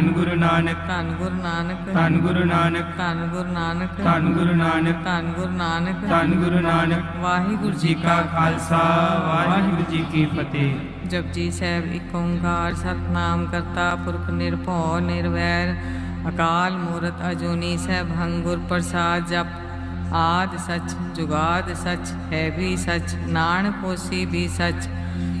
ਧੰਨ ਗੁਰੂ ਨਾਨਕ ਧੰਨ ਗੁਰੂ ਨਾਨਕ ਧੰਨ ਗੁਰੂ ਨਾਨਕ ਧੰਨ ਗੁਰੂ ਨਾਨਕ ਧੰਨ ਗੁਰੂ ਨਾਨਕ ਧੰਨ ਗੁਰੂ ਨਾਨਕ ਧੰਨ ਗੁਰੂ ਨਾਨਕ। ਵਾਹਿਗੁਰੂ ਜੀ ਕਾ ਖਾਲਸਾ ਵਾਹਿਗੁਰੂ ਜੀ ਕੀ ਫਤਿਹ। ਜਪਜੀ ਸਾਹਿਬ ਇੱਕ ਓੰਕਾਰ ਸਤਨਾਮ ਕਰਤਾ ਪੁਰਖ ਨਿਰਭਉ ਨਿਰਵੈਰ ਅਕਾਲ ਮੂਰਤ ਅਜੂਨੀ ਸੈਭੰ ਗੁਰ ਪ੍ਰਸਾਦ ਜਪ ਆਦ ਸਚ ਜੁਗਾਦ ਸਚ ਹੈ ਵੀ ਸਚ ਨਾਨਕ ਹੋਸੀ ਵੀ ਸਚ।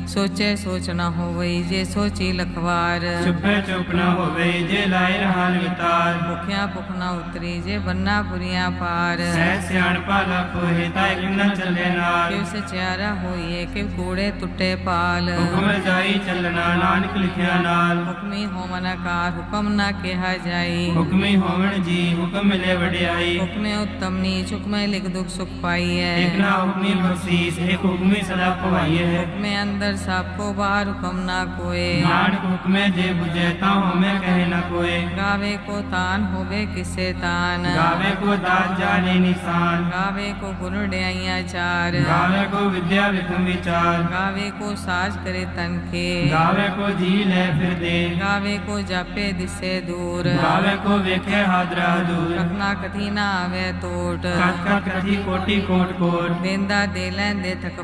ਸੋਚੇ ਸੋਚ ਨਾ ਹੋਵਈ ਜੇ ਸੋਚੀ ਲਖਵਾਰ। ਚੁੱਪੇ ਚੁੱਪ ਨਾ ਹੋਵੇ ਜੇ ਲਾਇ ਰਹਾਨ ਵਿਤਾਰ। ਭੁਖਿਆ ਭੁਖ ਨਾ ਉਤਰੀ ਜੇ ਬੰਨਾ ਪੁਰੀਆਂ ਪਾਰ। ਸਹਿ ਸਿਆਣ ਪਾਲਾ ਕੋਹਿ ਤਾਇ ਕਿੰਨਾ ਚੱਲੇ ਨਾਲ। ਕਿਵ ਸਚਿਆਰਾ ਹੋਈਏ ਕਿਵ ਕੂੜੇ ਟੁੱਟੇ ਪਾਲ। ਹੁਕਮ ਰਜਾਈ ਚੱਲਣਾ ਨਾਨਕ ਲਿਖਿਆ ਨਾਲ। ਹੁਕਮੀ ਹੋਮਨ ਆਕਾਰ ਹੁਕਮ ਨਾ ਕਿਹਾ ਜਾਈ। ਹੁਕਮੀ ਹੋਵਣ ਜੀ ਹੁਕਮ ਮਿਲੇ ਵਡਿਆਈ। ਹੁਕਮੇ ਉੱਤਮ ਨੀਚ ਹੁਕਮੇ ਲਿਖ ਦੁਖ ਸੁਖ ਪਾਈਐ ਇਕ ਨਾ ਹੁਕਮੀ ਬਖਸ਼ੀਸ ਇੱਕ ਹੁਕਮੀ ਸਦਾ ਭਵਾਈਏ ਹੁਕਮੇ ਅੰਦਰ ਸਭ ਕੋ ਬਾਹਰ ਹੁਕਮ ਨਾ ਕੋਏ ਨਾਨਕ ਹੁਕਮੇ ਜੇ 부ਜੈ ਤਾਂ ਹਉਮੈ ਕਹੇ ਨ ਕੋਏ ਗਾਵੇ ਕੋ ਤਾਨ ਹੋਵੇ ਕਿਸੇ ਤਾਨ ਗਾਵੇ ਕੋ ਦਾਤ ਜਾਣੇ ਨਿਸ਼ਾਨ ਗਾਵੇ ਕੋ ਗੁਣ ਡਿਆਈਆਂ ਚਾਰ ਗਾਵੇ ਕੋ ਵਿਦਿਆ ਵਿਖਮ ਵਿਚਾਰ ਗਾਵੇ ਕੋ ਸਾਜ ਕਰੇ ਤਨ ਕੇ ਗਾਵੇ ਕੋ ਜੀ ਲੈ ਫਿਰ ਦੇ ਗਾਵੇ ਕੋ ਜਾਪੇ ਦਿਸੇ ਦੂਰ ਗਾਵੇ ਕੋ ਵੇਖੇ ਹਾਦਰਾ ਦੂਰ ਕਥਨਾ ਕਥੀ ਨਾ ਆਵੇ ਟੋਟ ਕਤ ਕਤ ਕਥੀ ਕੋਟੀ ਕੋਟ ਕੋਟ ਦੇਂਦਾ ਦੇ ਲੈਂਦੇ ਥਕ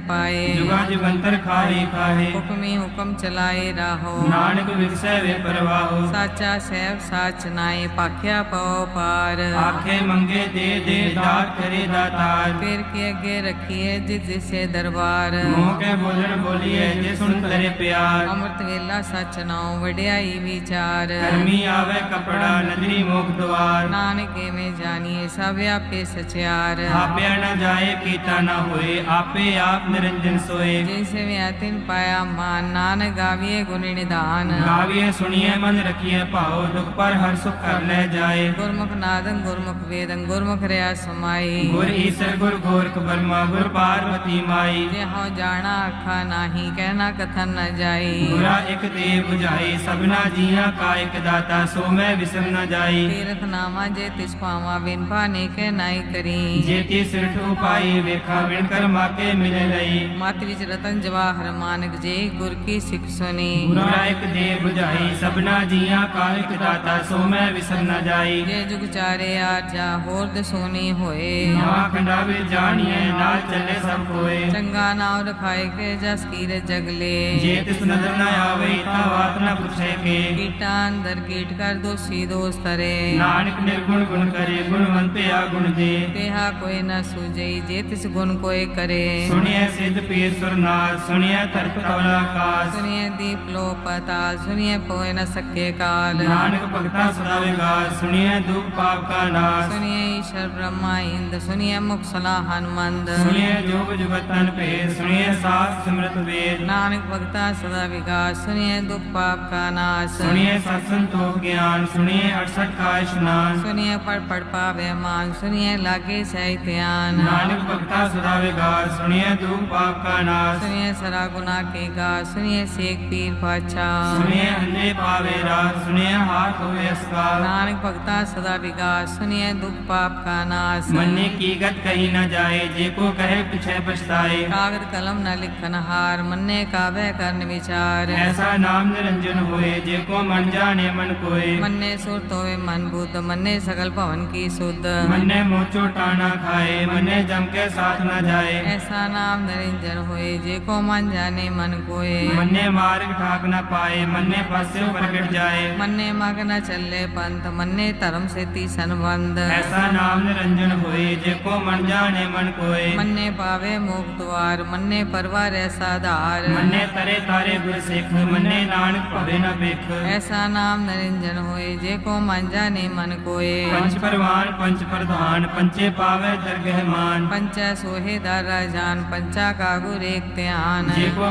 ਖਾਹੇ ਹੁਕਮੀ ਹੁਕਮ ਚਲਾਏ ਰਾਹੋ। ਨਾਨਕ ਵਿਗਸੈ ਵੇ ਪਰਵਾਹੋ। ਸਾਚਾ ਸਹਿਬ ਸਾਚ ਨਾਏ ਪਾਖਿਆ ਪਉ ਪਾਰ। ਆਖੇ ਮੰਗੇ ਦੇ ਦੇ ਦਾਤ ਕਰੇ ਦਾਤਾਰ ਫਿਰ ਕੇ ਅੱਗੇ ਰੱਖੀਏ ਜਿਸ ਜਿਸੇ ਦਰਬਾਰ। ਮੋਹ ਕੇ ਬੋਲਣ ਬੋਲੀਏ ਜੇ ਸੁਣ ਤੇਰੇ ਪਿਆਰ। ਅੰਮ੍ਰਿਤ ਵੇਲਾ ਸਚ ਨਾਉ ਵਡਿਆਈ ਵਿਚਾਰ। ਕਰਮੀ ਆਵੇ ਕਪੜਾ ਨਦਰੀ ਮੁਖ ਦਵਾਰ। ਨਾਨਕ ਐਵੇਂ ਜਾਣੀਏ ਸਭ ਆਪੇ ਸਚਿਆਰ। ਆਪਿਆ ਨ ਜਾਏ ਕੀਤਾ ਨ ਹੋਏ ਆਪੇ ਆਪ ਨਿਰੰਜਨ ਸੋਏ। ਜਿਸ ਵਿਆ ਤਿਨ ਪਾਇਆ ਮਾਨ ਨਾਨਕ ਗਾਵੀਏ ਗੁਣ ਨਿਧਾਨ। ਗਾਵੀਏ ਸੁਣੀਏ ਮਨ ਰਖੀਏ ਭਾਉ ਦੁਖ ਪਰ ਹਰ ਸੁਖ ਕਰ ਲੈ ਜਾਏ। ਗੁਰਮੁਖ ਨਾਦੰ ਗੁਰਮੁਖ ਵੇਦੰ ਗੁਰਮੁਖ ਰਿਆ ਸਮਾਈ। ਗੁਰ ਈਸਰ ਗੁਰ ਗੋਰਖ ਬਰਮਾ ਗੁਰ ਪਾਰਵਤੀ ਮਾਈ। ਜੇ ਹਉ ਜਾਣਾ ਆਖਾ ਨਾਹੀ ਕਹਿਣਾ ਕਥਨ ਨ ਜਾਈ। ਗੁਰਾ ਇਕ ਦੇ 부ਝਾਈ ਸਭਨਾ ਜੀਆਂ ਕਾ ਇਕ ਦਾਤਾ ਸੋ ਮੈਂ ਵਿਸਰ ਨ ਜਾਈ। ਤੀਰਥ ਨਾਮਾ ਜੇ ਤਿਸ ਪਾਵਾ ਬਿਨ ਪਾਨੇ ਕੇ ਨਾਈ ਕਰੀ। ਜੇਤੀ ਸਿਰ ਠੂ ਪਾਈ ਵੇਖਾ ਵਿਣ ਕਰ ਮਾਕੇ ਮਿਲੇ ਲਈ। ਮਤ ਵਿੱਚ ਰਤਨ ਜਵਾਹਰ ਮਾਨਕ ਜੇ ਗੁਰ ਕੀ ਸਿੱਖ ਸੁਨੀ ਗੁਰਾ ਇਕ ਦੇ 부ਝਾਈ ਸਭਨਾ ਜੀਆਂ ਕਾ ਇਕ ਦਾਤਾ ਸੋ ਮੈਂ ਵਿਸਰ ਨ ਜਾਈ। ਜੇ ਜੁਗ ਚਾਰੇ ਆਰਜਾ ਹੋਰ ਦਸੋਨੀ ਹੋਏ। ਨਵਾ ਖੰਡਾ ਵੇ ਜਾਣੀਏ ਨਾਲ ਚੱਲੇ ਸਭ ਕੋਏ। ਚੰਗਾ ਨਾਮ ਰਖਾਏ ਕੇ ਜਸ ਕੀਰੇ ਜਗਲੇ। ਜੇ ਤਿਸ ਨਦਰ ਨ ਆਵੇ ਤਾਂ ਬਾਤ ਨ ਪੁੱਛੇ ਕੇ। ਕੀਟਾਂ ਅੰਦਰ ਕੀਟ ਕਰ ਦੋਸੀ ਦੋਸ ਤਰੇ। ਨਾਨਕ ਨਿਰਗੁਣ ਗੁਣ ਕਰੇ ਗੁਣਵੰਤਿਆ ਗੁਣ ਦੇ। ਤੇਹਾ ਕੋਈ ਨ ਸੁਜਈ ਜੇ ਤਿਸ ਗੁਣ ਕੋਏ ਕਰੇ। ਸੁਣਿਐ ਸਿੱਧ ਪੀਰ ਸੁਰਨਾਥ ਸੁਣਿਐ ਤਰਕ ਤਵਲਾ ਆਕਾਸ ਸੁਨੀਏ ਦੀਪ ਲੋ ਪਤਾਲ ਸੁਨੀਏ ਪੋਏ ਨ ਸਕੇ ਕਾਲ। ਨਾਨਕ ਭਗਤਾ ਸਦਾ ਵਿਗਾਸ ਸੁਣਿਐ ਦੁਖ ਪਾਪ ਕਾ ਨਾਸ। ਸੁਨੀਏ ਈਸ਼ਰ ਬ੍ਰਹਮਾ ਇੰਦ ਸੁਨੀਏ ਮੁਖ ਸਲਾ ਹਨਮੰਦ। ਸੁਣਿਐ ਜੋਗ ਜੁਗਤਨ ਭੇਦ ਸੁਣਿਐ ਸਾਸ ਸਿਮਰਤ ਵੇਦ। ਨਾਨਕ ਭਗਤਾ ਸਦਾ ਵਿਗਾਸ ਸੁਨੀਏ ਦੁਖ ਪਾਪ ਕਾ ਨਾਸ। ਸੁਣਿਐ ਸਤ ਸੰਤੋਖ ਗਿਆਨ ਸੁਣਿਐ 68 ਕਾ ਇਸ਼ਨਾਨ। ਸੁਨੀਏ ਪੜ ਪੜ ਪਾਵੇ ਮਾਨ ਸੁਨੀਏ ਲਾਗੇ ਸਹਿ ਧਿਆਨ। ਨਾਨਕ ਭਗਤਾ ਸਦਾ ਵਿਗਾਸ ਸੁਣਿਐ ਦੁਖ ਪਾਪ ਕਾ ਨਾਸ। ਸੁਨੀਏ ਸਰਾ ਗੁਨਾ ਕੇ ਗਾ ਸੁਨੀਏ ਸੇਖ ਪੀਰ ਪਾਛਾ ਸੁਣਿਐ ਅੰਨੇ ਪਾਵੇ ਰਾਤ ਸੁਣਿਐ ਹਾਥ ਹੋਏ ਅਸਕਾਰ। ਨਾਨਕ ਭਗਤਾ ਸਦਾ ਵਿਗਾਸ ਸੁਨੀਏ ਦੁਖ ਪਾਪ ਕਾ ਨਾਸ। ਮੰਨੇ ਕੀ ਗਤ ਕਹੀ ਨ ਜਾਏ ਜੇ ਕੋ ਕਹੇ ਪਿਛੇ ਪਛਤਾਏ। ਕਾਗਦ ਕਲਮ ਨ ਲਿਖਨ ਹਾਰ ਮੰਨੇ ਕਾਵੇ ਕਰਨ ਵਿਚਾਰ। ਐਸਾ ਨਾਮ ਨਿਰੰਜਨ ਹੋਏ ਜੇ ਕੋ ਮਨ ਜਾਣੇ ਮਨ ਕੋਏ। ਮੰਨੇ ਸੁਰਤ ਹੋਵੇ ਮਨ ਬੁੱਧ ਮੰਨੇ ਸਗਲ ਭਵਨ ਕੀ ਸੁਧ। ਮੰਨੇ ਮੋਚੋ ਟਾਣਾ ਖਾਏ ਮੰਨੇ ਜਮ ਕੇ ਸਾਥ ਨ ਜਾਏ। ਐਸਾ ਨਾਮ ਨਿਰੰਜਨ ਹੋਏ ਜੇ ਕੋ ਮਨ ਜਾਣੇ ਮਨ ਕੋਏ। ਮੰਨੇ ਮਾਰਗ ਠਾਕ ਨ ਪਾਏ ਮੰਨੇ ਪਾਸੇ ਪ੍ਰਗਟ ਜਾਏ। ਮੰਨੇ ਮਗ ਨ ਚੱਲੇ ਪੰਥ ਮੰਨੇ ਧਰਮ ਸੇਤੀ ਸੰਬੰਧ। ਐਸਾ ਨਾਮ ਨਿਰੰਜਨ ਹੋਏ ਜੇ ਕੋ ਮਨ ਜਾਣੇ ਮਨ ਕੋਏ। ਮੰਨੇ ਪਾਵੇ ਮੁਖ ਦੁਆਰ ਮੰਨੇ ਪਰਵਾਰ ਐਸਾ ਧਾਰ। ਮੰਨੇ ਤਰੇ ਤਾਰੇ ਗੁਰ ਸਿੱਖ ਮੰਨੇ ਨਾਨਕ ਭਵੇ ਨ ਵੇਖ ਐਸਾ ਨਾਮ ਨਿਰੰਜਨ ਹੋਏ ਜੇ ਕੋ ਮਨ ਜਾਣੇ ਮਨ ਕੋਏ। ਪੰਚ ਪਰਵਾਨ ਪੰਚ ਪ੍ਰਧਾਨ ਪੰਚੇ ਪਾਵੇ ਦਰਗਹਿ ਮਾਨ ਪੰਚਾ ਸੋਹੇ ਦਾਰਾ ਜਾਨ ਪੰਚਾ ਕਾ ਗੁਰ ਏਕ ਧਿਆਨ। ਜੇ ਕੋ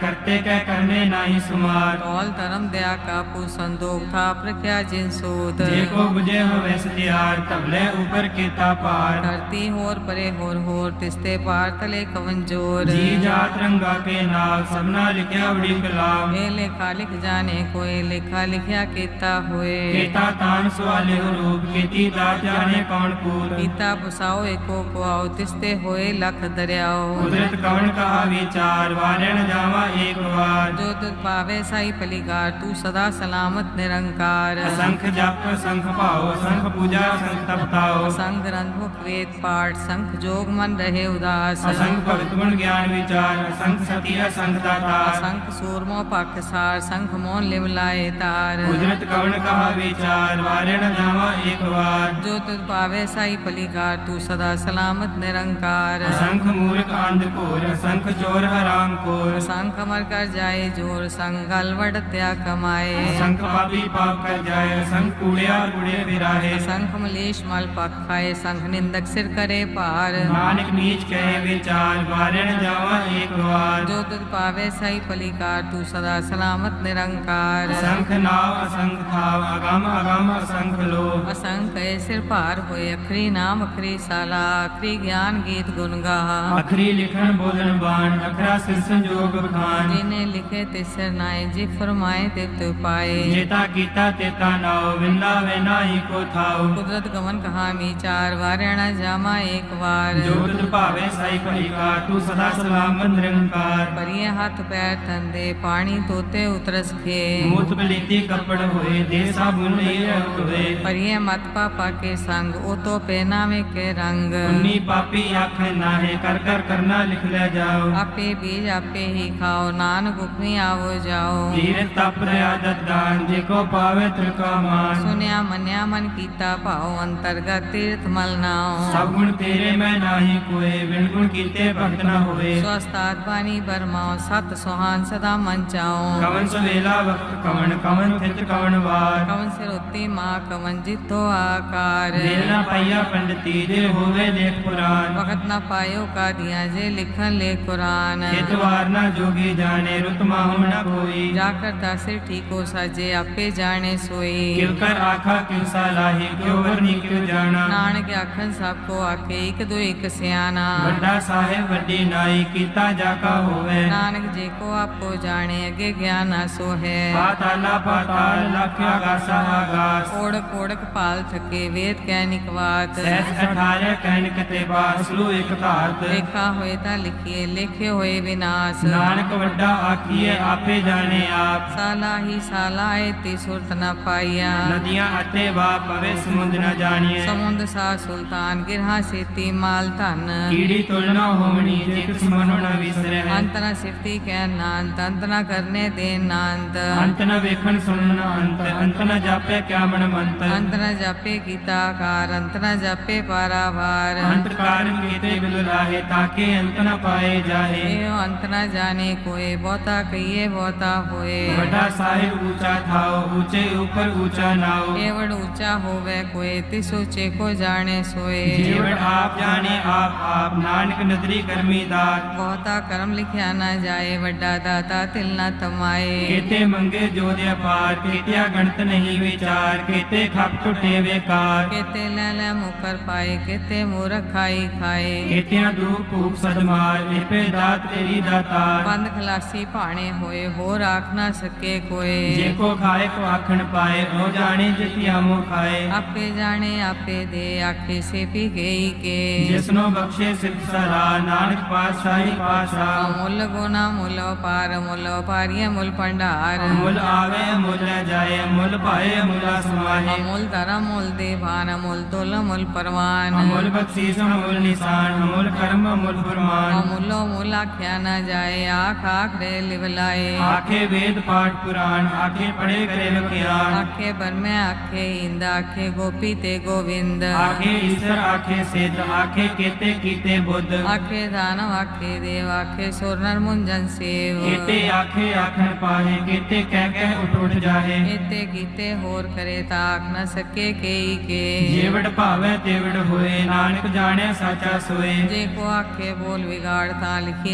ਕਰਤੇ ਕਹਿ ਕਰਨੇ ਨਾਹੀ ਸੁਮਾਰ। ਤੋਲ ਧਰਮ ਦਿਆ ਕਾ ਪੂ ਸੰਦੋਖ ਥਾਪ ਰਖਿਆ ਜਿਨ ਸੂਤ ਜੇ ਕੋ 부ਜੇ ਹੋਵੇ ਸਤਿਆਰ ਤਬਲੇ ਉਪਰ ਕੀਤਾ ਪਾਰ। ਧਰਤੀ ਹੋਰ ਪਰੇ ਹੋਰ ਹੋਰ ਤਿਸਤੇ ਪਾਰ ਤਲੇ ਕਵਨ ਜੋਰ। ਜੀ ਜਾਤ ਰੰਗਾ ਕੇ ਨਾਲ ਸਭਨਾ ਲਿਖਿਆ ਬੜੀ ਕਲਾਮ ਇਹ ਲੇਖਾ ਲਿਖ ਜਾਣੇ ਕੋਈ ਲੇਖਾ ਲਿਖਿਆ ਕੀਤਾ ਹੋਏ। ਕੀਤਾ ਤਾਨ ਸਵਾਲੇ ਰੂਪ ਕੀਤੀ ਦਾਤ ਜਾਣੇ ਕੌਣ ਕੂਤ ਕੀਤਾ ਪੁਸਾਓ ਏਕੋ ਕੁਆਓ ਤਿਸਤੇ ਹੋਏ ਲਖ ਦਰਿਆਓ। ਕੁਦਰਤ ਕਵਣ ਕਹਾ ਵਿਚਾਰ ਵਾਰਣ ਜਾਵਾ ਏਕ ਵਾਰ। ਜੋ ਤੁਧ ਪਾਵੇ ਸਾਈ ਭਲੀਕਾਰ ਤੂੰ ਸਦਾ ਸਲਾਮਤ ਨਿਰੰਕਾਰ। ਅਸੰਖ ਜਪ ਸੰਖ ਭਾਉ ਸੰਖ ਪੂਜਾ ਸੰਖ ਤਪਤਾਉ ਸੰਗ ਗ੍ਰੰਥ ਮੁਖ ਵੇਦ ਪਾਠ ਸੰਖ ਜੋਗ ਮਨ ਰਹੇ ਉਦਾਸ। ਅਸੰਖ ਭਗਤ ਗੁਣ ਗਿਆਨ ਵਿਚਾਰ ਅਸੰਖ ਸਤੀ ਅਸੰਖ ਦਾਤਾ ਸੰਖ ਸੂਰਮੋ ਪਖ ਸਾਰ ਸੰਖ ਮੋਨ ਲਿਵ ਲਾਏ ਤਾਰ। ਉਜਰਤ ਕਵਣ ਕਹਾ ਵਿਚਾਰ ਵਾਰਣ ਜਾਵਾ ਏਕ ਵਾਰ। ਜੋ ਤੁਧ ਪਾਵੇ ਸਾਈ ਭਲੀਕਾਰ ਤੂੰ ਸਦਾ ਸਲਾਮਤ ਨਿਰੰਕਾਰ। ਅਸੰਖ ਮੂਰਖ ਅੰਧ ਘੋਰ ਅਸੰਖ ਚੋਰ ਹਰਾਮ ਕੋਰ ਸੰਖ ਅਮਰ ਕਰ ਜਾਏ ਜੋਰ ਸੰਗਲ ਵੜਤਿਆ ਕਮਾਏ ਅਸੰਖ ਪਾਪੀ ਪਾਪ ਕਰ ਜਾਏ ਅਸੰਖ ਕੂੜਿਆ ਕੂੜੇ ਫਿਰਾਹੇ ਸੰਖ ਮਲੇਸ਼ ਮਲ ਪਖਾਏ ਸੰਖ ਨਿੰਦਕ ਸਿਰ ਕਰੇ ਭਾਰ ਨਾਨਕ ਨੀਚ ਕਹੇ ਵਿਚਾਰ ਵਾਰਣ ਜਾਵਾ ਏਕ ਵਾਰ ਜੋ ਤੁਧ ਪਾਵੇ ਸਹੀ ਭਲੀਕਾਰ ਤੂੰ ਸਦਾ ਸਲਾਮਤ ਨਿਰੰਕਾਰ ਅਸੰਖ ਨਾਵ ਅਸੰਖ ਥਾਵ ਅਗੰਮ ਅਗੰਮ ਅਸੰਖ ਲੋ ਅਸੰਖ ਏ ਸਿਰ ਭਾਰ ਹੋਏ ਅਖਰੀ ਨਾਮ ਅਖਰੀ ਸਾਲਾ ਅਖਰੀ ਗਿਆਨ ਗੀਤ ਗੁਣ ਗਾ ਅਖਰੀ ਲਿਖਣ ਬੋਲਣ ਬਾਣ ਅਖਰਾ ਸਿਰ ਸੰਜੋਗ ਬਖਾਨ ਜਿਨੇ ਲਿਖੇ ਤੇ ਸਿਰ ਨਾਏ ਜੀ ਫਰਮਾਏ ਤੇ ਤੂ ਪਾਏ। ਜੇਤਾ ਕੀਤਾ ਤੇਤਾ ਨਾਉ ਵਿੰਦਾ ਵੇ ਨਾਹੀ ਕੋ ਥਾਉ। ਕੁਦਰਤ ਗਮਨ ਕਹਾ ਵਿਚਾਰ ਵਾਰਣਾ ਜਾਮਾ ਏਕ ਵਾਰ। ਜੋ ਤੁਧ ਭਾਵੇ ਸਾਈ ਭਲੀਕਾ ਤੂੰ ਸਦਾ ਸਲਾਮਤ ਨਿਰੰਕਾਰ। ਪਰਿਏ ਹੱਥ ਪੈਰ ਤੰਦੇ ਪਾਣੀ ਤੋਤੇ ਉਤਰਸ ਖੇ ਮੂਤ ਬਲੀਤੀ ਕੱਪੜ ਹੋਏ ਦੇ ਸਾਬੁਨ ਨਹੀਂ ਹੋਏ ਪਰਿਏ ਮਤ ਪਾਪਾ ਕੇ ਸੰਗ ਉਹ ਤੋ ਪਹਿਨਾਵੇ ਕੇ ਰੰਗ। ਉਨੀ ਪਾਪੀ ਆਖੇ ਨਾਹੇ ਕਰ ਕਰ ਕਰਨਾ ਲਿਖ ਲੈ ਜਾਓ। ਆਪੇ ਬੀਜ ਆਪੇ ਹੀ ਖਾਓ ਨਾਨਕ ਹੁਕਮੀ ਆਵੋ ਜਾਓ। ਧੀਰ ਤਪ ਰਿਆ ਦਦਾਨ ਜੇ ਕੋ ਪਾਵੇ ਤ੍ਰਿਕਾ ਮਾਨ। ਸੁਨਿਆ ਮੰਨਿਆ ਮਨ ਕੀਤਾ ਭਾਉ ਅੰਤਰਗਤ ਤੀਰਥ ਮਲ ਨਾਉ। ਸਭ ਗੁਣ ਤੇਰੇ ਮੈਂ ਨਾਹੀ ਕੋਏ ਵਿਣ ਗੁਣ ਕੀਤੇ ਭਗਤ ਨਾ ਹੋਏ। ਸਵਸਤਾਤ ਬਾਣੀ ਬਰਮਾਉ ਸਤ ਸੁਹਾਨ ਸਦਾ ਮਨ ਚਾਉ। ਕਵਨ ਸਵੇਲਾ ਵਕਤ ਕਵਨ ਕਵਨ ਥਿਤ ਕਵਨ ਵਾਰ। ਕਵਨ ਸਿਰ ਉੱਤੇ ਮਾ ਕਵਨ ਜਿਤੋ ਆਕਾਰ। ਦੇਰ ਨਾ ਪਾਈਆ ਪੰਡਤੀ ਦੇ ਹੋਵੇ ਲੇਖ ਪੁਰਾਨ। ਵਕਤ ਨਾ ਪਾਇਓ ਕਾਦੀਆਂ ਜੇ ਲਿਖਨ ਲੈ ਕੁਰਾਨ। ਖੇਤਵਾਰ ਨਾ ਜੋਗੀ ਜਾਣੇ ਰੁਤ ਮਾਹੁ ਨਾ ਕੋਈ। ਜਾ ਕਰਤਾ ਸਿਰ ਠੀਕੋ ਸਾਜੇ ਆਪੇ ਜਾਣੇ ਸੋਈ। ਕਿਉ ਕਰ ਆਖਾ ਕਿਉ ਸਾਲਾਹੀ ਕਿਉ ਵਰਨੀ ਕਿਉ ਜਾਣਾ। ਨਾਨਕ ਆਖਣ ਸਭ ਕੋ ਆਕੇ ਇੱਕ ਦੋ ਇੱਕ ਸਿਆਣਾ। ਵੱਡਾ ਸਾਹਿਬ ਵੱਡੀ ਨਾਈ ਕੀਤਾ ਜਾ ਕਾ ਹੋਵੇ। ਨਾਨਕ ਜੇ ਕੋ ਆਪੋ ਜਾਣੇ ਅਗੇ ਗਿਆਨ ਨਾ ਸੋਹੈ। ਪਾਤਾਲਾ ਪਾਤਾਲ ਲਖ ਆਗਾਸਾ ਆਗਾਸ ਓੜਕ ਓੜਕ ਪਾਲ ਥਕੇ ਵੇਦ ਕਹਿ ਨਿਕਵਾਤ। ਸਹਿਸ ਅਠਾਰੇ ਕਹਿਣ ਕਤੇ ਬਾਸ ਲੂ ਇੱਕ ਧਾਰਤ। ਲੇਖਾ ਹੋਏ ਤਾਂ ਲਿਖੀਏ ਲਿਖੇ ਹੋਏ ਵਿਨਾਸ਼। ਨਾਨਕ ਵੱਡਾ ਆਖੀਏ ਆਪੇ ਜਾਣੇ ਆਪ। ਸਾਲਾ ਹੀ ਸਾਲਾ ਏ ਤੀ ਸੁਰਤ ਨਾ ਪਾਈਆ। ਨਦੀਆਂ ਅਤੇ ਵਾ ਪਵੇ ਸਮੁੰਦ ਨ ਜਾਣੀਏ ਸਮੁੰਦ ਸਾ ਸੁਲਤਾਨ ਗਿਰਹਾ ਸੇਤੀ ਮਾਲ ਧਨ। ਕੀੜੀ ਤੁਲਨਾ ਹੋਵਣੀ ਜੇ ਕਿਸ ਮਨੋ ਨ ਵਿਸਰੈ। ਅੰਤ ਨਾ ਸਿਫਤੀ ਕਹਿ ਨਾਨਤ ਅੰਤ ਨਾ ਕਰਨੇ ਦੇ ਨਾਨਤ ਅੰਤ ਨ ਵੇਖਣ ਸੁਣਨ ਅੰਤ ਅੰਤ ਨ ਜਾਪੇ ਕਿਆ ਮਨ ਮੰਤ ਅੰਤ ਨਾ ਜਾਪੇ ਕੀਤਾ ਕਾਰ ਅੰਤ ਨਾ ਜਾਪੇ ਪਾਰਾਵਾਰ। ਅੰਤ ਕਾਰਨ ਕੀਤੇ ਬਿਲ ਲਾਹੇ ਤਾਕੇ ਅੰਤ ਨ ਪਾਏ ਜਾਹੇ। ਇਹ ਅੰਤ ਨਾ ਜਾਣੇ ਕੋਏ ਬਹੁਤਾ ਕਹੀਏ ਬਹੁਤਾ ਹੋਏ ਵੱਡਾ ਸਾਹਿਬ ਊਚਾ ਥਾਓ ਊਚੇ ਉਪਰ ਊਚਾ ਨਾਓ ਕੇਵੜ ਉੱਚਾ ਹੋਵੇ ਕੋਏ ਤਿਸ ਉੱਚੇ ਕੋ ਜਾਣੇ ਸੋਏ ਜੀਵਨ ਆਪ ਜਾਣੇ ਆਪ ਆਪ ਨਾਨਕ ਨਦਰੀ ਕਰਮੀ ਦਾਤ ਬਹੁਤਾ ਕਰਮ ਲਿਖਿਆ ਨਾ ਜਾਏ ਵੱਡਾ ਦਾਤਾ ਤਿਲ ਨਾ ਤਮਾਏ ਕੀਤੇ ਮੰਗੇ ਜੋ ਦੇ ਅਪਾਰ ਕੀਤਿਆ ਗਣਤ ਨਹੀਂ ਵਿਚਾਰ ਕੀਤੇ ਖਪ ਟੁੱਟੇ ਵੇਕਾਰ ਕੇਤੇ ਲੈ ਲੈ ਮੁਕਰ ਪਾਏ ਕੇਤੇ ਮੂਰਖ ਖਾਈ ਖਾਏ ਕੀਤਿਆਂ ਦੂਖ ਭੂਖ ਸਦਮਾਰ ਲਿਪੇ ਦਾਤ ਤੇਰੀ ਦਾਤਾਰ ਬੰਦ ਖਲਾਸੀ ਭਾਣੇ ਹੋਏ ਹੋਰ ਆਖ ਨਾ ਸਕੇ ਜੇ ਕੋਏ ਕੋ ਖਾਏ ਕੋ ਆਖਣ ਪਾਏ ਉਹ ਜਾਣੇ ਜਿਤਿਆ ਮੋ ਖਾਏ। ਆਪੇ ਜਾਣੇ ਆਪੇ ਦੇ ਆਖੇ ਸੇ ਪੀ ਗਈ ਕੇ। ਜਿਸਨੋ ਬਖਸ਼ੇ ਸਿਫਤ ਸਲਾ ਨਾਨਕ ਪਾਤਸ਼ਾਹੀ ਪਾਸ਼ਾ ਮੁੱਲ ਗੁਨਾ ਮੁੱਲ ਪਾਰ ਮੁੱਲ ਪਾਰੀਏ ਮੁੱਲ ਭੰਡਾਰ। ਮੁੱਲ ਆਵੇ ਮੁੱਲ ਜਾਏ ਮੁੱਲ ਭਾਏ ਮੁੱਲਾ ਸਮਾਹੇ। ਅਮੁੱਲ ਧਰਮ ਮੁੱਲ ਦੇਵਾਨ ਅਮੁੱਲ ਤੁਲ ਮੁੱਲ ਪਰਵਾਨ। ਅਮੁੱਲ ਬਖਸ਼ੀਸ਼ ਅਮੁੱਲ ਨਿਸ਼ਾਨ ਅਮੁੱਲ ਕਰਮ ਅਮੁੱਲ ਫਰਮਾਨ। ਅਮੁੱਲੋ ਮੁੱਲ ਆਖਿਆ ਨਾ ਜਾਏ ਆਖ ਆਖ ਰੇ ਲਿਵ ਲਾਏ। ਆਖੇ ਵੇਦ ਪਾਠ ਪੁਰਾਣ ਆਖੇ ਪੜੇ ਕਰੇ ਵਿਖਿਆਨ ਆਖੇ ਬਰਮੇ ਆਖੇ ਇੰਦਾ ਆਖੇ ਗੋਪੀ ਤੇ ਗੋਵਿੰਦ। ਆਖੇ ਈਸ਼ਰ ਆਖੇ ਸਿੱਧ ਆਖੇ ਕੀਤੇ ਕੀਤੇ ਬੁੱਧ। ਆਖੇ ਦਾਨਵ ਆਖੇ ਦੇਵ ਆਖੇ ਸੁਰਨਰ ਮੁੰਜਨ ਸੇਵ। ਕੀਤੇ ਆਖੇ ਆਖਣ ਪਾਹੇ ਕੀਤੇ ਕਹਿ ਕਹਿ ਉਠ ਉਠ ਜਾਹੇ। ਕੀਤੇ ਕੀਤੇ ਹੋਰ ਕਰੇ ਤਾਂ ਆਖ ਨਾ ਸਕੇ ਕੇਈ ਕੇ। ਜੀਵੜ ਭਾਵੇ ਤੇਵੜ ਹੋਏ ਨਾਨਕ ਜਾਣਿਆ ਸਾਚਾ ਸੋਏ। ਜੇ ਕੋ ਆਖੇ ਬੋਲ ਵਿਗਾੜ ਤਾਂ ਲਿਖੀਏ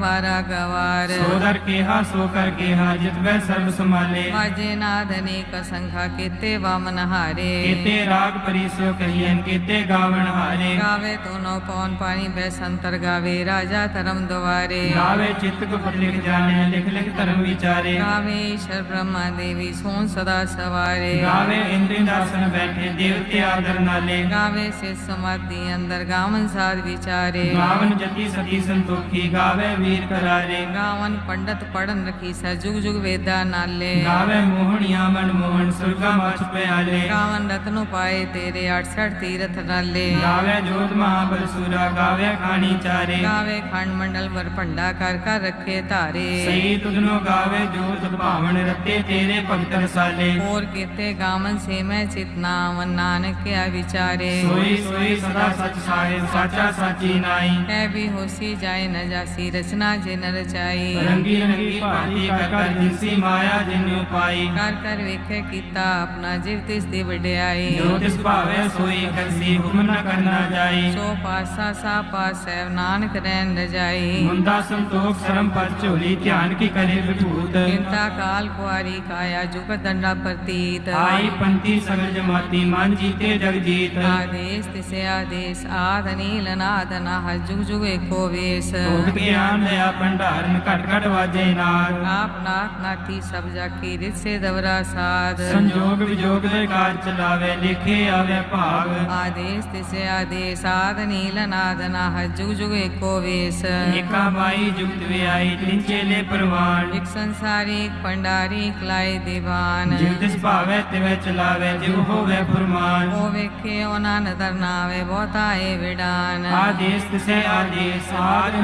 ਵਾਰਾ ਗਵਾਰ। ਸੋ ਦਰ ਕੇਹਾ ਸੋ ਕਰ ਕੇਹਾ ਜਿਤ ਵੈ ਸਰਬ ਸੰਭਾਲੇ। ਵਾਜੇ ਨਾਦ ਅਨੇਕ ਸੰਖਾ ਕੀਤੇ ਵਾਮਨ ਹਾਰੇ ਕੀਤੇ ਰਾਗ ਪਰਿਸੋ ਕਹੀਐਨ ਕੀਤੇ ਗਾਵਣ ਹਾਰੇ। ਗਾਵੇ ਤੋਨੋ ਪੌਨ ਪਾਣੀ ਬੈ ਸੰਤਰ ਗਾਵੇ ਰਾਜਾ ਧਰਮ ਦੁਆਰੇ। ਗਾਵੇ ਚਿਤ ਗੁਪਤ ਲਿਖ ਜਾਣਿਆ ਲਿਖ ਲਿਖ ਧਰਮ ਵਿਚਾਰੇ। ਗਾਵੇ ਈਸ਼ਰ ਬ੍ਰਹਮਾ ਦੇਵੀ ਸੋਨ ਸਦਾ ਸਵਾਰੇ। ਗਾਵੇ ਇੰਦਰੀ ਦਾਸਨ ਬੈਠੇ ਦੇਵਤੇ ਆਦਰ ਨਾਲੇ। ਗਾਵੇ ਸੇ ਸਮਾਧੀ ਅੰਦਰ ਗਾਵਨ ਸਾਧ ਵਿਚਾਰੇ। ਗਾਵਨ ਜਤੀ ਸਤੀ ਸੰਤੋਖ ਸੰਤੋਖੀ ਗਾਵੇ ਵੀਰ ਕਰਾਰੇ? ਗਾਵਨ ਪੰਡਤ ਪੜਨ ਰਖੀ ਸੈ ਜੁਗ ਜੁਗ ਵੇਦਾ ਨਾਲੇ। ਗਾਵੇ ਮੋਹਣੀਆਂ ਮਨ ਮੋਹਨ ਸੁਰਗਾ ਮਛ ਪਿਆਲੇ। ਗਾਵਨ ਰਤਨੁ ਪਾਏ ਤੇਰੇ 68 ਤੀਰਥ ਨਾਲੇ। ਗਾਵੇ ਜੋਤ ਮਹਾਬਲ ਸੂਰਾ ਗਾਵੇ ਖਾਣੀ ਚਾਰੇ। ਗਾਵੇ ਖੰਡ ਮੰਡਲ ਵਰ ਭੰਡਾ ਕਰ ਕਰ ਰੱਖੇ ਧਾਰੇ। ਸਹੀ ਤੁਧਨੋ ਗਾਵੇ ਜੋਤ ਭਾਵਨ ਰਤੇ ਤੇਰੇ ਭਗਤ ਰਸਾਲੇ। ਹੋਰ ਕੀਤੇ ਗਾਵਨ ਸੇ ਮੈਂ ਚਿਤਨਾਵਨ ਨਾਨਕ ਕਿਆ ਵਿਚਾਰੇ। ਸੋਈ ਸੋਈ ਸਦਾ ਸਚ ਸਾਹਿਬ ਸਾਚਾ ਸਾਚੀ ਨਾਈ। ਹੈ ਵੀ ਹੋਸੀ ਜਾਏ ਨ ਜਾਸੀ ਰਚਨਾ ਜਿਨ ਰਚਾਈ ਰੰਗੀ ਰੰਗੀ ਭਾਂਤੀ ਕਰ ਕਰ ਜਿਨਸੀ ਮਾਇਆ ਜਿਨ ਉਪਾਈ ਕਰ ਕਰ ਵੇਖੇ ਕੀਤਾ ਆਪਣਾ ਜਿਵ ਤਿਸ ਦੀ ਵਡਿਆਈ। ਜੋ ਤਿਸ ਭਾਵੇ ਸੋਈ ਕਰਸੀ ਹੁਕਮ ਨ ਕਰਨਾ ਜਾਈ। ਸੋ ਪਾਸਾ ਸਾ ਪਾਸੈ ਨਾਨਕ ਰਹਿਣ ਰਜਾਈ ਮੁੰਦਾ ਸੰਤੋਖ ਸ਼ਰਮ ਪਰ ਝੋਲੀ ਧਿਆਨ ਕੀ ਕਰੇ ਵਿਭੂਤ। ਕਿੰਤਾ ਕਾਲ ਕੁਆਰੀ ਕਾਇਆ ਜੁਗ ਦੰਡਾ ਪ੍ਰਤੀਤ। ਆਈ ਪੰਤੀ ਸਗਲ ਜਮਾਤੀ ਮਨ ਜੀਤੇ ਜਗ ਜੀਤ। ਆਦੇਸ ਤਿਸੇ ਆਦੇਸ ਆਦ ਨੀਲ ਨਾਦ ਨਾਹ ਜੁਗ ਜੁਗ ਏਕੋ ਵੇਸ। ਭੋਗ ਗਿਆਨ ਲਿਆ ਭੰਡਾਰਨ ਘਟ ਘਟ ਵਾਜੇ ਨਾਦ ਆਪ ਨਾਥ ਨਾਥੀ ਸਭ ਜਾ ਕੀ ਰਿਤ ਸੇ ਦਵਰਾ ਸਾਧ। ਸੰਜੋਗ ਵਿਜੋਗ ਦੇ ਕਾਰ ਚਲਾਵੇ ਲਿਖੇ ਆਵੇ ਭਾਗ। ਆਦੇਸ ਤਿਸੇ ਆਦੇਸ ਆਦ ਨੀਲ ਨਾਦ ਨਾਹ ਜੁਗ ਜੁਗ ਏਕੋ ਵੇਸ। ਏਕਾ ਬਾਈ ਜੁਗਤ ਵਿਆਈ ਤਿਨ ਚੇਲੇ ਪ੍ਰਵਾਨ। ਇਕ ਸੰਸਾਰੀ ਇਕ ਪੰਡਾਰੀ ਇਕ ਲਾਏ ਦੀਵਾਨ। ਜਿਵ ਤਿਸ ਭਾਵੇ ਤਿਵੇਂ ਚਲਾਵੇ ਜਿਵ ਹੋਵੇ ਫਰਮਾਨ। ਉਹ ਵੇਖੇ ਉਹਨਾਂ ਨਦਰ ਨਾਵੇ ਬਹੁਤਾ ਏ ਵਿਡਾਨ। ਆਦੇਸ ਤਿਸੇ ਆਦੇਸ ਆਦ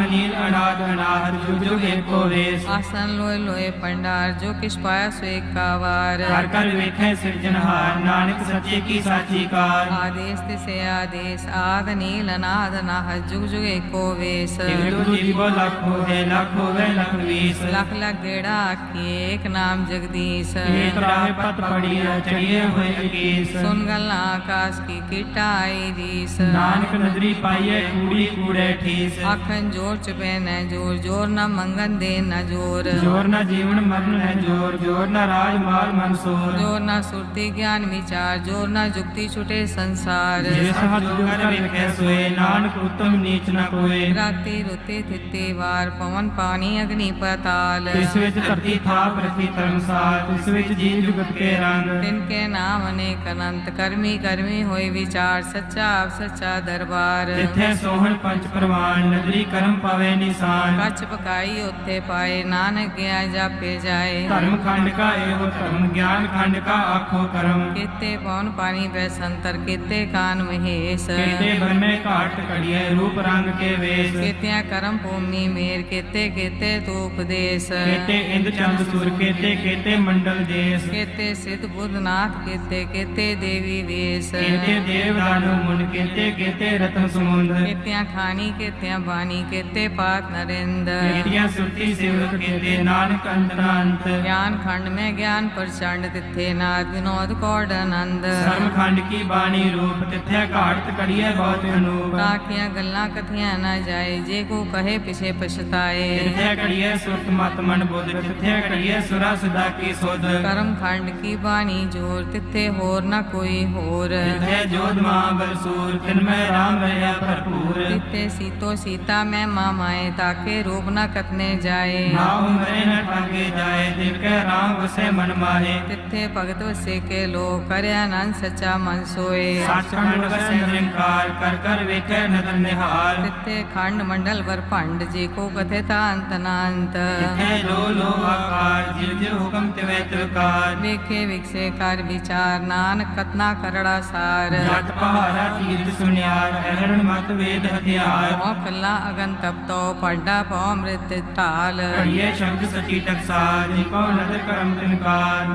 ਅਨਾਦ ਅਨਾਹਰ ਜੁਗ ਜੁਗ ਏਕੋ ਵੇਸ ਆਸਨ ਲੋਏ ਲੋਏ ਪੰਡਾਰ ਜੋ ਕਿਛ ਪਾਇਆ ਸੋ ਏਕਾ ਵਾਰ ਕਰ ਕਰ ਵੇਖੇ ਸਿਰਜਣਹਾਰ ਨਾਨਕ ਸੱਚੇ ਕੀ ਸਾਚੀ ਕਾਰ। ਆਦੇਸ ਤਿਸੇ ਆਦੇਸ ਆਦ ਨੀਲ ਅਨਾਦ ਨਾਹ ਜੁਗ ਜੁਗ ਏਕੋ ਵੇਸ। ਲੱਖ ਲੱਖ ਹੋਵੇ ਲੱਖ ਵੀਸ। ਲਖ ਲਖ ਗੇੜਾ ਆਖੀਏ ਏਕ ਨਾਮ ਜਗਦੀਸ਼। ਏਕ ਰਾਹ ਪਤ ਪੜੀਐ ਚੜੀਏ ਹੋਏ ਅਕੀਸ। ਸੁਨ ਗੱਲਾਂ ਆਕਾਸ਼ ਕੀ ਕੀਟਾ ਆਈ ਰੀਸ ਨਾਨਕ ਨਦਰੀ ਪਾਈਏ ਕੂੜੀ ਕੂੜੇ ਠੀਸ। ਆਖਣ ਚਪੇ ਨੈ ਜੋਰ ਜੋਰ ਨਾ ਮੰਗਨ ਦੇ ਨਾ ਜੋਰ। ਜੋਰ ਨਾ ਜੀਵਨ ਮਰਨ ਹੈ ਜੋਰ ਜੋਰ ਨਾ ਰਾਜ ਮਾਲ ਮਨਸੂਰ ਜੋਰ ਨਾ ਸੁਰਤੀ ਗਿਆਨ ਵਿਚਾਰ ਜੋਰ ਨਾ ਜੁਗਤੀ ਛੁਟੇ ਸੰਸਾਰ। ਜੋ ਕਰ ਵੇਖੈ ਸੋਏ ਨਾਨਕ ਉਤਮ ਨੀਚ ਨ ਕੋਏ ਰਾਤੀ ਰੁਤੇ ਥਿੱਤੇ ਵਾਰ ਪਵਨ ਪਾਣੀ ਅਗਨੀ ਪਤਾਲ। ਇਸ ਵਿੱਚ ਧਰਤੀ ਥਾਪ ਰਖੀ ਧਰਮਸਾਲ ਇਸ ਵਿੱਚ ਜੀਵ ਜੁਗਤ ਕੇ ਰੰਗ। ਤਿਨ ਕੇ ਨਾਮ ਅਨੇਕ ਅਨੰਤ ਕਰਮੀ ਕਰਮੀ ਹੋਏ ਵਿਚਾਰ ਸੱਚਾ ਆਪ ਸੱਚਾ ਦਰਬਾਰ। ਜਿੱਥੇ ਸੋਹਣ ਪੰਚ ਪ੍ਰਵਾਨ ਨਦਰੀ ਕਰਮ ਪਾਵੇ ਨਿਸ਼ਾਨ। ਕੱਚ ਪਕਾਈ ਉੱਥੇ ਪਾਏ ਨਾਨਕ ਗਿਆ ਜਾਪੇ ਜਾਏ। ਧਰਮ ਖੰਡ ਕਾ ਇਹੋ ਧਰਮ ਗਿਆਨ ਖੰਡ ਕਾ ਆਖੋ ਕਰਮ। ਕੀਤੇ ਪਵਨ ਪਾਣੀ ਬੈ ਸੰਤਰ ਕੀਤੇ ਕਾਨ ਮਹੇਸ਼। ਕੀਤੇ ਬੰਨੇ ਘਾਟ ਕੜੀਏ ਰੂਪ ਰੰਗ ਕੇ ਵੇਸ। ਕੀਤਿਆਂ ਕਰਮ ਭੂਮੀ ਮੇਰ ਕੀਤੇ ਕੀਤੇ ਤੂੰ ਉਪਦੇਸ਼ ਕੀਤੇ ਇੰਦ ਚੰਦ ਸੁਰ ਕੀਤੇ ਕੀਤੇ ਮੰਡਲ ਦੇਸ। ਕੀਤੇ ਸਿਧ ਬੁੱਧ ਨਾਥ ਕੀਤੇ ਕੀਤੇ ਦੇਵੀ ਵੇਸ। ਕੀਤੇ ਦੇਵ ਦਾਨੁ ਮੁਨ ਕੀਤੇ ਕੀਤੇ ਰਤਨ ਸਮੁੰਦ। ਕੀਤਿਆਂ ਖਾਣੀ ਕੀਤਿਆਂ ਬਾਣੀ ਕੀਤੇ ਪਾਤ ਨਰਿੰਦ ਕੀਤੀਆਂ ਸੁਰਤੀ ਸਿਵਤ ਕੀਤੇ ਨਾਨਕ ਅੰਤਨਾ ਅੰਤ ਗਿਆਨ ਖੰਡ ਮੈਂ ਗਿਆਨ ਪ੍ਰਚੰਡ ਤਿੱਥੇ ਨਾਦ ਵਿਨੋਦ ਕੋਡ ਆਨੰਦ। ਸਰਮ ਖੰਡ ਕੀ ਬਾਣੀ ਰੂਪ ਤਿੱਥੇ ਘਾਟ ਕੜੀਏ ਬਹੁਤ ਅਨੂਪ। ਤਾਕੀਆਂ ਗੱਲਾਂ ਕਥੀਆਂ ਨਾ ਜਾਏ ਜੇ ਕੋ ਕਹੇ ਪਿਛੇ ਪਛਤਾਏ। ਤਿੱਥੇ ਕੜੀਏ ਸੁਰਤ ਮਤ ਮਨ ਬੁੱਧ ਤਿੱਥੇ ਕੜੀਏ ਸੁਰਾ ਸਦਾ ਕੀ ਸੁਧ। ਕਰਮ ਖੰਡ ਕੀ ਬਾਣੀ ਜੋਰ ਤਿੱਥੇ ਹੋਰ ਨਾ ਕੋਈ ਹੋਰ। ਤਿੱਥੇ ਜੋਧ ਮਹਾਬਲ ਸੂਰ ਤਿਨ ਮੈਂ ਰਾਮ ਰਹਿਆ ਭਰਪੂਰ। ਤਿੱਥੇ ਸੀਤੋ ਸੀਤਾ ਮੈਂ ਮਾਮਾਏ ਤਾਕੇ ਰੂਪ ਨਾ ਕਤਨੇ ਜਾਏ। ਨਾ ਉਮਰੇ ਨ ਠਾਗੇ ਜਾਏ ਦਿਨ ਕੈ ਰਾਮ ਵਸੇ ਮਨ ਮਾਹੇ। ਤਿੱਥੇ ਭਗਤ ਵਸੇ ਕੇ ਲੋ ਕਰਿਆ ਆਨੰਦ ਸੱਚਾ ਮਨ ਸੋਏ। ਸੱਚਖੰਡ ਵਸੇ ਨਿਰੰਕਾਰ ਕਰ ਕਰ ਵੇਖੈ ਨਦਰ ਨਿਹਾਲ ਤਿੱਥੇ ਖੰਡ ਮੰਡਲ ਵਰ ਭੰਡ ਜੀ ਕੋ ਕਥੇ ਤਾ ਅੰਤ ਨਾ ਅੰਤ ਤਿੱਥੇ ਲੋ ਲੋ ਆਕਾਰ ਜਿਵ ਜਿਵ ਹੁਕਮ ਤਿਵੇਂ ਤਿਵਕਾਰ ਵੇਖੇ ਵਿਕਸੇ ਕਰ ਵਿਚਾਰ ਨਾਨਕ ਕਤਨਾ ਕਰੜਾ ਸਾਰ। ਜਤ ਪਹਾੜਾ ਤੀਰਥ ਸੁਨਿਆਰ ਅਹਰਣ ਮਤ ਵੇਦ ਹਥਿਆਰ। ਮੋ ਕੱਲਾ ਅਗਨ ਤਪਤੋ ਪੜਦਾ ਪਉ ਅੰਮ੍ਰਿਤ ਢਾਲ। ਕੜੀਏ ਸ਼ਬਦ ਸਚੀ ਟਕਸਾਰ ਜਿ ਕੋ ਨਦਰ ਕਰਮ ਤਿਨਕਾਰ।